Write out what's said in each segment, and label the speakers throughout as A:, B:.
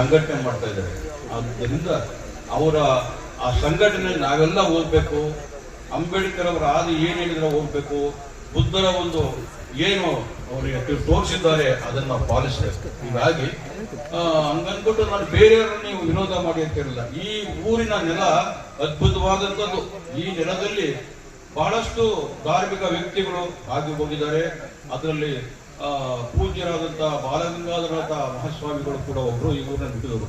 A: ಸಂಘಟನೆ ಮಾಡ್ತಾ ಇದ್ದಾರೆ. ಆದ್ದರಿಂದ ಅವರ ಆ ಸಂಘಟನೆ ನಾವೆಲ್ಲ ಹೋಗ್ಬೇಕು ಅಂಬೇಡ್ಕರ್ ಅವರ ಆದಿ ಏನು ಹೇಳಿದ್ರೆ ಹೋಗ್ಬೇಕು ಬುದ್ಧರ ಒಂದು ಏನು ಅವರಿಗೆ ತೋರಿಸಿದ್ದಾರೆ, ಅದನ್ನ ಪಾಲಿಸಬೇಕು. ಹೀಗಾಗಿ ಹಂಗನ್ಬಿಟ್ಟು ನಾನು ಬೇರೆಯವರನ್ನ ನೀವು ವಿನೋದ ಮಾಡಿ ಅಂತ ಹೇಳಿಲ್ಲ. ಈ ಊರಿನ ನೆಲ ಅದ್ಭುತವಾದಂಥದ್ದು. ಈ ನೆಲದಲ್ಲಿ ಬಹಳಷ್ಟು ಧಾರ್ಮಿಕ ವ್ಯಕ್ತಿಗಳು ಆಗಿ ಹೋಗಿದ್ದಾರೆ. ಅದರಲ್ಲಿ ಆ, ಪೂಜ್ಯರಾದಂತಹ ಬಾಲಗಂಗಾಧರನಾಥ ಮಹಾಸ್ವಾಮಿಗಳು ಕೂಡ ಒಬ್ರು ಈ ಬಿಟ್ಟಿದ್ರು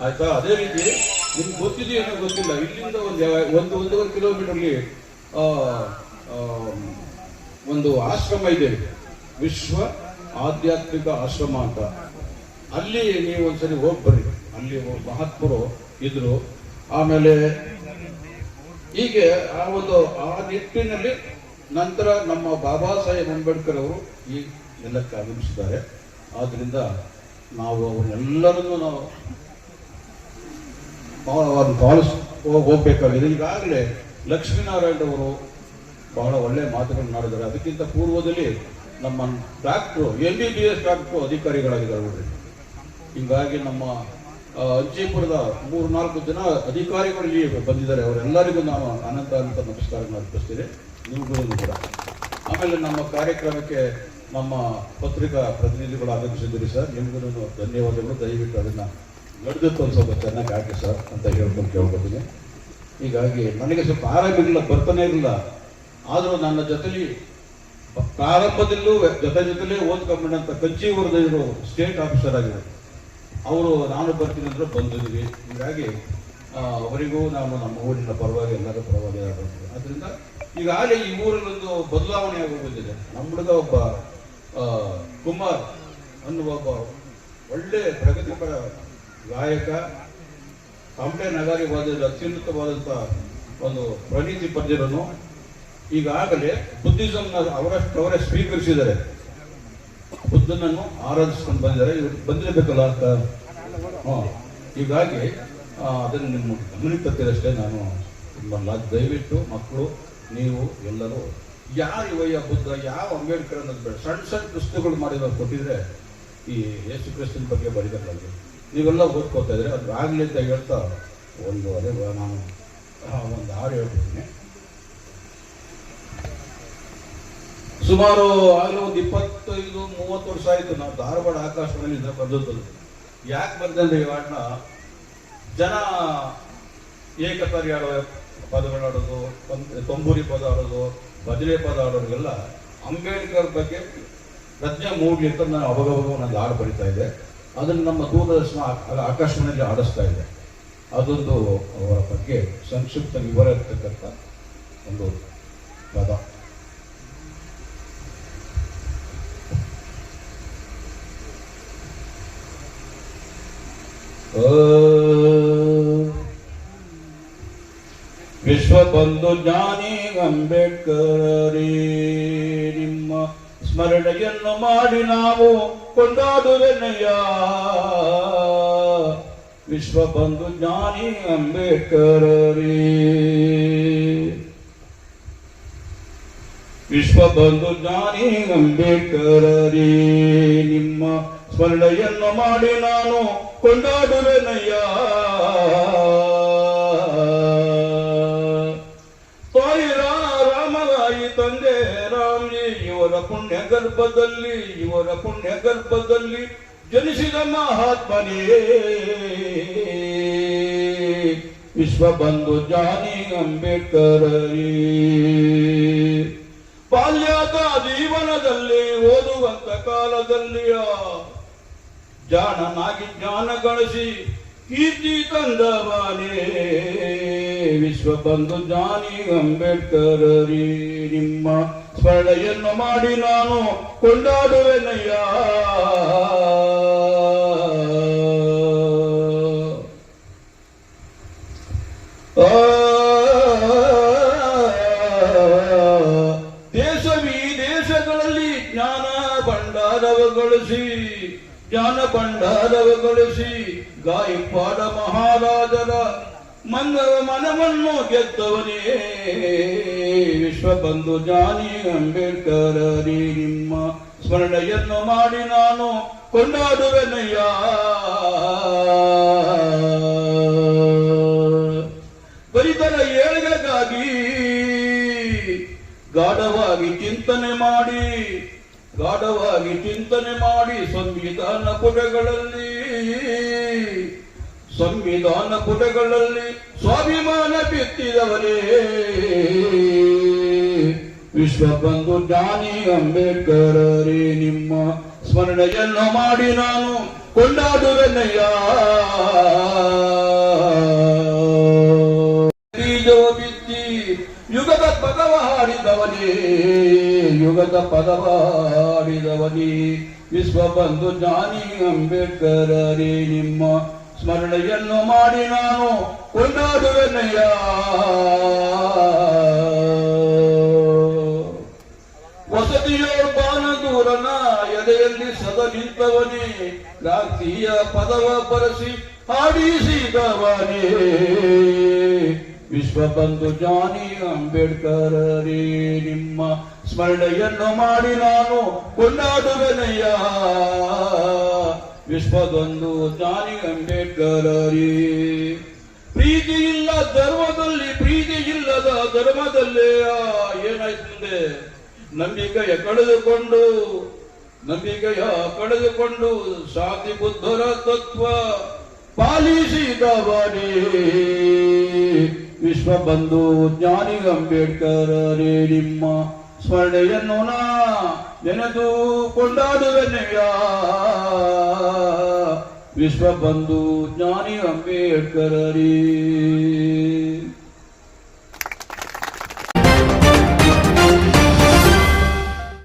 A: ಆಯ್ತಾ? ಅದೇ ರೀತಿ ನಿಮ್ಗೆ ಗೊತ್ತಿದೆಯೋ ಏನೋ ಗೊತ್ತಿಲ್ಲ. ಇಲ್ಲಿಂದ ಒಂದು ಒಂದು ಒಂದೂವರೆ ಆ, ಒಂದು ಆಶ್ರಮ ಇದೆ. ವಿಶ್ವ ಆಧ್ಯಾತ್ಮಿಕ ಆಶ್ರಮ ಅಂತ. ಅಲ್ಲಿ ನೀವು ಒಂದ್ಸರಿ ಹೋಗಿ ಬರ್ರಿ ಅಲ್ಲಿ ಮಹಾತ್ಮರು ಇದ್ರು. ಆಮೇಲೆ ಹೀಗೆ ಆ ಒಂದು ಆ ನಿಟ್ಟಿನಲ್ಲಿ ನಂತರ ನಮ್ಮ ಬಾಬಾ ಸಾಹೇಬ್ ಅಂಬೇಡ್ಕರ್ ಅವರು ಈ ನೆಲಕ್ಕೆ ಆಗಮಿಸಿದ್ದಾರೆ. ಆದ್ದರಿಂದ ನಾವು ಅವರೆಲ್ಲರನ್ನು ನಾವು ಅವ್ರನ್ನ ಪಾಲಿಸ್ ಹೋಗ್ಬೇಕಾಗಿದೆ. ಈಗಾಗಲೇ ಲಕ್ಷ್ಮೀನಾರಾಯಣ ಅವರು ಬಹಳ ಒಳ್ಳೆ ಮಾತುಗಳನ್ನು ಮಾಡಿದ್ದಾರೆ. ಅದಕ್ಕಿಂತ ಪೂರ್ವದಲ್ಲಿ ನಮ್ಮ doctor M B B S doctor ಅಧಿಕಾರಿಗಳಾಗಿದ್ದಾರೆ ನೋಡ್ರಿ. ಹೀಗಾಗಿ ನಮ್ಮ ಅಜ್ಜಿಪುರದ ಮೂರು ನಾಲ್ಕು ಜನ ಅಧಿಕಾರಿಗಳು ಇಲ್ಲಿ ಬಂದಿದ್ದಾರೆ. ಅವರೆಲ್ಲರಿಗೂ ನಾವು ಅನಂತ ಅನಂತ ನಮಸ್ಕಾರಗಳನ್ನು ಅರ್ಪಿಸ್ತೀನಿ. ನಿಮಗೂ ಕೂಡ. ಆಮೇಲೆ ನಮ್ಮ ಕಾರ್ಯಕ್ರಮಕ್ಕೆ ನಮ್ಮ ಪತ್ರಿಕಾ ಪ್ರತಿನಿಧಿಗಳು ಆಗಮಿಸಿದ್ದೀರಿ ಸರ್ ನಿಮಗೂ ಧನ್ಯವಾದಗಳು. ದಯವಿಟ್ಟು ಅದನ್ನು ನಡೆದು ಸ್ವಲ್ಪ ಚೆನ್ನಾಗಿ ಹಾಕಿ ಸರ್ ಅಂತ ಹೇಳ್ಕೊಂಡು ಕೇಳ್ಕೊತೀನಿ. ಹೀಗಾಗಿ ನನಗೆ ಸ್ವಲ್ಪ ಆರಾಮಿರಲಿಲ್ಲ, ಬರ್ತಾನೆ ಇರಲಿಲ್ಲ. ಆದರೂ ನನ್ನ ಜೊತೆಲಿ ಪ್ರಾರಂಭದಲ್ಲೂ ಜೊತೆ ಜೊತೆಲೇ ಕಚ್ಚಿ ಕಂಚೀವರದವರು ಸ್ಟೇಟ್ ಆಫೀಸರ್ ಆಗಿದೆ ಅವರು ನಾನು ಬರ್ತೀನಿ ಅಂದ್ರೆ ಬಂದಿದ್ವಿ ಹೀಗಾಗಿ ಅವರಿಗೂ ನಾನು ನಮ್ಮ ಊರಿನ ಪರವಾಗಿ, ಎಲ್ಲರೂ ಪರವಾಗಿ ಆಗುತ್ತೆ ಅದರಿಂದ ಈಗಾಗಲೇ ಈ ಊರಿನೊಂದು ಬದಲಾವಣೆ ಆಗೋಗುತ್ತಿದೆ ನಮ್ಮ ಹುಡುಗ ಒಬ್ಬ ಕುಮಾರ್ ಅನ್ನುವ ಒಬ್ಬ ಒಳ್ಳೆ ಪ್ರಗತಿಪರ ಗಾಯಕ ಕಂಪೆ ನಗಾರಿ ವಾದ್ಯದ ಅತ್ಯುನ್ನತವಾದಂಥ ಒಂದು ಪ್ರಣೀತಿ ಪದ್ಯರನ್ನು ಈಗಾಗಲೇ ಬುದ್ಧಿಸಮ್ನ ಅವರಷ್ಟು ಅವರೇ ಸ್ವೀಕರಿಸಿದ್ದಾರೆ ಬುದ್ಧನನ್ನು ಆರಾಧಿಸ್ಕೊಂಡು ಬಂದಿದ್ದಾರೆ ಇವರು ಬಂದಿರಬೇಕಲ್ಲ ಅಂತ. ಹೀಗಾಗಿ ಅದನ್ನು ನಿಮ್ಮ ಗಮನಕ್ಕೆ ನಾನು ನಿಮ್ಮಲ್ಲ ದಯವಿಟ್ಟು ಮಕ್ಕಳು, ನೀವು ಎಲ್ಲರೂ ಯಾರು ಇವಯ್ಯ ಬುದ್ಧ, ಯಾವ ಅಂಬೇಡ್ಕರ್ ಅನ್ನೋದು ಬೇಡ. ಸಣ್ಣ ಸಣ್ಣ ಪುಸ್ತಕಗಳು ಮಾಡಿದ ಕೊಟ್ಟಿದ್ರೆ ಈ ಯೇಸು ಕ್ರಿಸ್ತನ ಬಗ್ಗೆ ಬರೀಬೇಕಾಗಿ ನೀವೆಲ್ಲ ಓದ್ಕೋತಾ ಇದ್ರೆ ಅದು ಆಗಲಿ ಅಂತ ಹೇಳ್ತಾ ಒಂದು ಅದೇ ನಾನು ಒಂದು ಹಾಡು ಹೇಳ್ಬಿಡ್ತೀನಿ. ಸುಮಾರು ಆಗಲೇ ಒಂದು ಇಪ್ಪತ್ತೈದು, ಮೂವತ್ತು ವರ್ಷ ಆಯಿತು. ನಾವು ಧಾರವಾಡ ಆಕಾಶವಾಣಿಯಿಂದ ಬಂದದ್ದು. ಯಾಕೆ ಬಂದಂದ್ರೆ ಈ ಹಾಡನ್ನ? ಜನ ಏಕತಾರಿ ಆಡೋ ಪದಗಳಾಡೋದು ಆಡೋದು ತಂಬೂರಿ ಪದ ಆಡೋದು, ಭಜನೆ ಪದ ಆಡೋರಿಗೆಲ್ಲ ಅಂಬೇಡ್ಕರ್ ಬಗ್ಗೆ ಪ್ರಜ್ಞೆ ಮೂಡಲಿ ಅಂತ ನಾನು ಅವಾಗವಾಗ ಒಂದು ಹಾಡು ಬರಿತಾ ಇದೆ ಅದನ್ನು ನಮ್ಮ ದೂರದರ್ಶನ ಆಕಾಶವಾಣಿಯಲ್ಲಿ ಆಡಿಸ್ತಾ ಇದೆ ಅದೊಂದು ಅವರ ಬಗ್ಗೆ ಸಂಕ್ಷಿಪ್ತ ವಿವರ ಇರ್ತಕ್ಕಂಥ ಒಂದು ಪದ. ವಿಶ್ವ ಬಂಧು ಜ್ಞಾನಿ ಅಂಬೇಡ್ಕರೇ, ನಿಮ್ಮ ಸ್ಮರಣೆಯನ್ನು ಮಾಡಿ ನಾವು ಕೊಂಡಾಡುವೆನಯ್ಯ. ವಿಶ್ವ ಬಂಧು ಜ್ಞಾನಿ ಅಂಬೇಡ್ಕರೇ ವಿಶ್ವ ಬಂಧು ಜ್ಞಾನಿ ಅಂಬೇಡ್ಕರೇ ನಿಮ್ಮ ಸ್ಮರಣೆಯನ್ನು ಮಾಡಿ ನಾನು ಕೊಂಡಾಡುವೆನಯ್ಯ. ಗರ್ಭದಲ್ಲಿ, ಇವರ ಪುಣ್ಯ ಗರ್ಭದಲ್ಲಿ ಜನಿಸಿದ ಮಹಾತ್ಮನೇ ವಿಶ್ವ ಬಂಧು ಜಾನಿ ಅಂಬೇಡ್ಕರೇ ಬಾಲ್ಯದ ಜೀವನದಲ್ಲಿ ಓದುವಂತ ಕಾಲದಲ್ಲಿಯ ಜಾಣನಾಗಿ ಜ್ಞಾನ ಗಳಿಸಿ ಕೀರ್ತಿ ತಂದವನೇ. ವಿಶ್ವ ಬಂಧು ಜಾನಿ ಅಂಬೇಡ್ಕರ ನಿಮ್ಮ ಸ್ಮರಣೆಯನ್ನು ಮಾಡಿ ನಾನು ಕೊಂಡಾಡುವೆನಯ್ಯ. ದೇಶವೀ ದೇಶಗಳಲ್ಲಿ ಜ್ಞಾನ ಭಂಡಾರವ ಗಳಿಸಿ ಜ್ಞಾನ ಭಂಡಾರವ ಗಳಿಸಿ ಗಾಯಪಾಡ ಮಹಾರಾಜರ ಮಂಗವ ಮನವನ್ನು ಗೆದ್ದವನೇ. ವಿಶ್ವಬಂಧು ಜಾನಿ ಅಂಬೇಡ್ಕರ್ ರೀ ನಿಮ್ಮ ಸ್ಮರಣೆಯನ್ನು ಮಾಡಿ ನಾನು ಕೊಂಡಾಡುವೆನಯ್ಯ. ಬರಿತರ ಏಳಿಗೆಗಾಗಿ, ಗಾಢವಾಗಿ ಚಿಂತನೆ ಮಾಡಿ, ಗಾಢವಾಗಿ ಚಿಂತನೆ ಮಾಡಿ ಸಂವಿಧಾನ ಪುಟಗಳಲ್ಲಿ ಸಂವಿಧಾನ ಪುಟಗಳಲ್ಲಿ ಸ್ವಾಭಿಮಾನ ಬಿತ್ತಿದವರೇ ವಿಶ್ವಬಂಧು ಜ್ಞಾನಿ ಅಂಬೇಡ್ಕರರೇ, ನಿಮ್ಮ ಸ್ಮರಣೆಯನ್ನು ಮಾಡಿ ನಾನು ಕೊಂಡಾಡುವೆನಯ್ಯ. ಬೀಜವ ಬಿತ್ತಿ ಯುಗದ ಪದವ ಹಾಡಿದವನೇ, ಯುಗದ ಪದವ ಹಾಡಿದವನೇ. ವಿಶ್ವಬಂಧು ಜ್ಞಾನಿ ಅಂಬೇಡ್ಕರರೇ, ನಿಮ್ಮ ಸ್ಮರಣೆಯನ್ನು ಮಾಡಿ ನಾನು ಕೊಂಡಾಡುವೆನಯ್ಯ. ವಸತಿಯೋ ಬಾನದೂರನ ಎದೆಯಲ್ಲಿ ಸದ ನಿಂತವನೇ ಕ್ರಾಂತಿಯ ಪದವ ಪರಸಿ ಹಾಡಿಸಿದವನೇ. ವಿಶ್ವಬಂಧು ಜಾನಿ ಅಂಬೇಡ್ಕರ್ ರೀ ನಿಮ್ಮ ಸ್ಮರಣೆಯನ್ನು ಮಾಡಿ ನಾನು ಕೊಂಡಾಡುವೆನಯ್ಯ. ವಿಶ್ವದೊಂದು ಜಾನಿ ಅಂಬೇಡ್ಕರ್ ರೇ ಪ್ರೀತಿ ಇಲ್ಲ ಧರ್ಮದಲ್ಲಿ ಪ್ರೀತಿ ಇಲ್ಲದ ಧರ್ಮದಲ್ಲೇ ಏನಾಯ್ತು ಮುಂದೆ? ನಂಬಿಕೆಯ ಕಳೆದುಕೊಂಡು ನಂಬಿಕೆಯ ಕಳೆದುಕೊಂಡು ಶಾಂತಿ ಬುದ್ಧರ ತತ್ವ ಪಾಲಿಸಿದವನೇ ವಿಶ್ವಬಂಧು ಜ್ಞಾನಿ ಅಂಬೇಡ್ಕರ್ ರೇ ನಿಮ್ಮ ಸ್ಮರಣೆಯನ್ನು ನಾ ನೆನೆದು ಕೊಂಡಾಡುವೆನೆಯ ವಿಶ್ವಬಂಧು ಜ್ಞಾನಿ ಅಂಬೇಡ್ಕರರಿ.